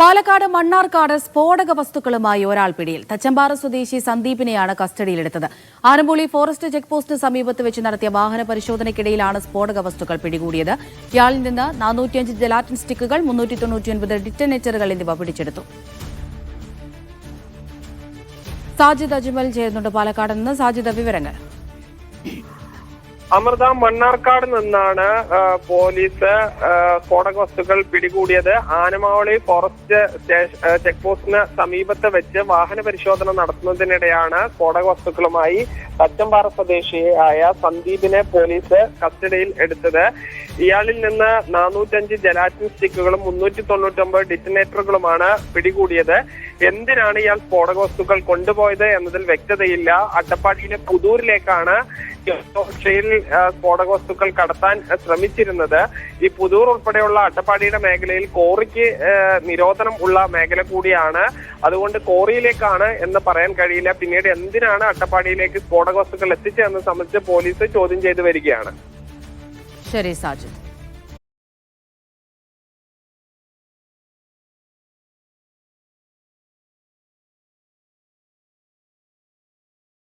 പാലക്കാട് മണ്ണാർക്കാട് സ്ഫോടക വസ്തുക്കളുമായി ഒരാൾ പിടിയിൽ. തച്ചമ്പാറ സ്വദേശി സന്ദീപിനെയാണ് കസ്റ്റഡിയിലെടുത്തത്. ആനമ്പൂളി ഫോറസ്റ്റ് ചെക്ക് പോസ്റ്റിന് സമീപത്ത് വെച്ച് നടത്തിയ വാഹന പരിശോധനയ്ക്കിടയിലാണ് സ്ഫോടക വസ്തുക്കൾ പിടികൂടിയത്. ഇയാളിൽ നിന്ന് നാനൂറ്റിയഞ്ച് ജലാറ്റിൻ സ്റ്റിക്കുകൾ മുന്നൂറ്റി തൊണ്ണൂറ്റിയൊൻപത് ഡിറ്റനേറ്ററുകൾ എന്നിവ പിടിച്ചെടുത്തു. സാജിദ് അജ്മൽ ചേരുന്നുണ്ട് പാലക്കാട് നിന്ന്. സാജിദ് വിവരങ്ങൾ. അമൃത മണ്ണാർക്കാട് നിന്നാണ് പോലീസ് സ്ഫോടക വസ്തുക്കൾ പിടികൂടിയത്. ആനമാവളി ഫോറസ്റ്റ് ചെക്ക് പോസ്റ്റിന് സമീപത്ത് വെച്ച് വാഹന പരിശോധന നടത്തുന്നതിനിടെയാണ് സ്ഫോടക വസ്തുക്കളുമായി തച്ചമ്പാറ സ്വദേശിയായ സന്ദീപിനെ പോലീസ് കസ്റ്റഡിയിൽ എടുത്തത്. ഇയാളിൽ നിന്ന് നാനൂറ്റഞ്ച് ജലാറ്റിൻ സ്റ്റിക്കുകളും മുന്നൂറ്റി തൊണ്ണൂറ്റൊമ്പത് ഡിറ്റനേറ്ററുകളുമാണ് പിടികൂടിയത്. എന്തിനാണ് ഇയാൾ സ്ഫോടക വസ്തുക്കൾ കൊണ്ടുപോയത് എന്നതിൽ വ്യക്തതയില്ല. അട്ടപ്പാടിയിലെ പുതൂരിലേക്കാണ് ഓട്ടോറിക്ഷയിൽ സ്ഫോടക വസ്തുക്കൾ കടത്താൻ ശ്രമിച്ചിരുന്നത്. ഈ പുതൂർ ഉൾപ്പെടെയുള്ള അട്ടപ്പാടിയുടെ മേഖലയിൽ കോറിക്ക് നിരോധനം ഉള്ള മേഖല കൂടിയാണ്. അതുകൊണ്ട് കോറിയിലേക്കാണ് എന്ന് പറയാൻ കഴിയില്ല. പിന്നീട് എന്തിനാണ് അട്ടപ്പാടിയിലേക്ക് സ്ഫോടക വസ്തുക്കൾ എത്തിച്ചതെന്ന് സംബന്ധിച്ച് പോലീസ് ചോദ്യം ചെയ്തു വരികയാണ്. ശരി സാജിദ്.